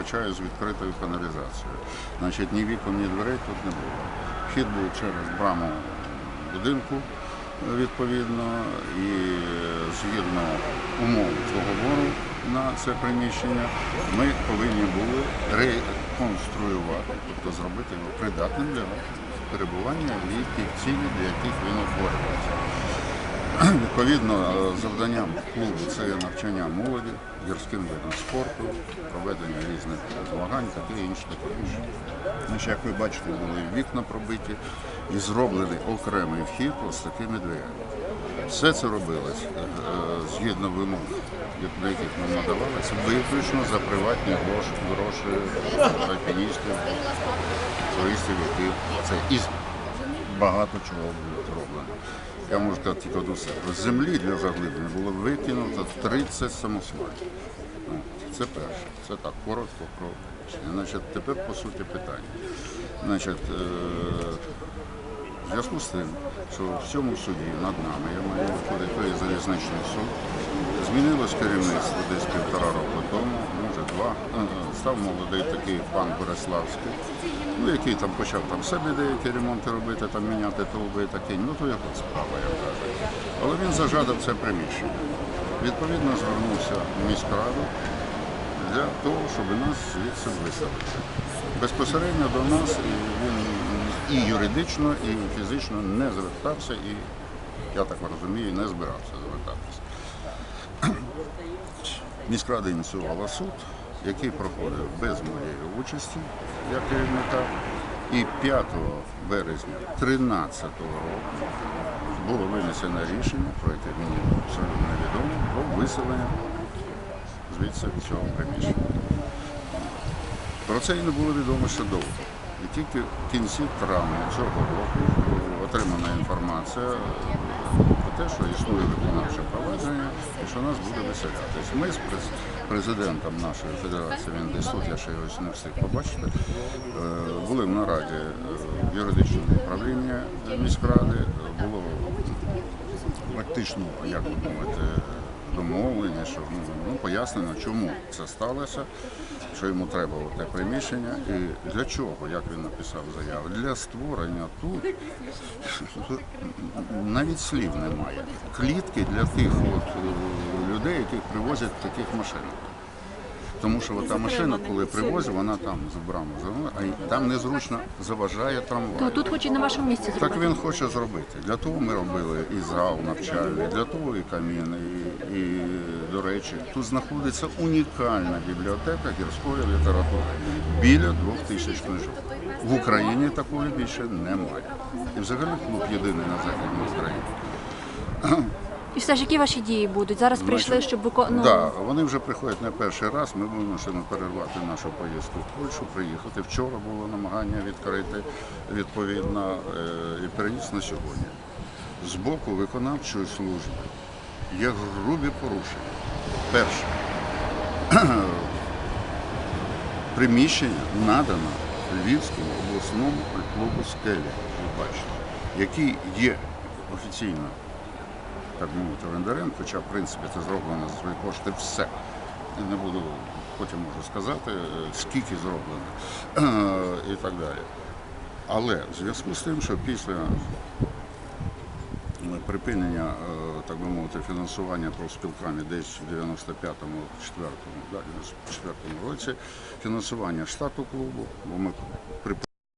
вибачаю, з відкритою каналізацією. Значить, ні вікон, ні дверей тут не було. Вхід був через браму будинку, е, відповідно, і згідно умов договору на це приміщення, ми повинні були реконструювати, тобто зробити його придатним для перебування і тих цілей, для яких він утворюється. Відповідно, е, завданням клубу це навчання молоді, гірським видом спорту, проведення різних змагань, таке інше, таке інше. Значить, як ви бачите, були вікна пробиті і зроблений окремий вхід з такими дверями. Все це робилось е, згідно вимог, на яких нам надавалося, виключно за приватні гроші, гроші альпіністів, туристів, які це із багато чого було. Я можу сказати тільки одну себе, землі для заглиблення було викинуто 30 самосвалів. Це перше. Це так, коротко про. Значить, тепер по суті питання. Значить, е, в зв'язку з тим, що в цьому суді над нами, я маю виходити той залізничний суд, змінилось керівництво десь півтора року тому, може два. Е, Став молодий такий пан Бориславський, ну, який там почав там собі деякі ремонти робити, там міняти труби і таке. Ну то його справа, як кажуть. Але він зажадав це приміщення. Відповідно, звернувся в міськраду для того, щоб нас звідси виставити. Безпосередньо до нас він і юридично, і фізично не звертався, і я так розумію, не збирався звертатися. Міськрада ініціювала суд, який проходив без моєї участі як керівника. І 5 березня 2013 року було винесено рішення, про яке мені абсолютно невідомо, про виселення звідси цього приміщення. Про це і не було відомо ще довго. І тільки в кінці травня цього року отримана інформація про те, що існує виконавче провадження і що нас буде виселятись. Ми з през- президентом нашої федерації, він десь тут, я ще його не встиг побачити, е, були в нараді е, юридичного управління міськради, було практично, як би мовити, домовлення, що ну, ну, пояснено, чому це сталося, що йому треба те приміщення і для чого, як він написав заяву. Для створення тут навіть слів немає. Клітки для тих от е, людей, яких привозять таких машинах. Тому що та машина, коли привозять, вона там з брами, а там незручно заважає трамвай. То тут хоч і на вашому місці Так він хоче зробити. Для того ми робили і зал навчальний, для того і камін, і, і до речі, тут знаходиться унікальна бібліотека гірської літератури. Біля двох тисяч книжок. В Україні такої більше немає. І взагалі клуб єдиний на західній Україні. І все ж які ваші дії будуть? Зараз прийшли, щоб виконувати. Ну, Да, вони вже приходять не перший раз. Ми вимушені перервати нашу поїздку в Польщу, приїхати. Вчора було намагання відкрити відповідно е, і переніс на сьогодні. З боку виконавчої служби є грубі порушення. Перше, приміщення надано Львівському обласному клубу «Скелі», ви бачите, який є офіційно так мовити, орендарем, хоча в принципі це зроблено за свої кошти все. Не буду потім можу сказати, е, скільки зроблено е, і так далі. Але в зв'язку з тим, що після е, припинення, так би мовити, фінансування профспілками десь в 95-му, 4-му, да, 94-му році, фінансування штату клубу, бо ми припинили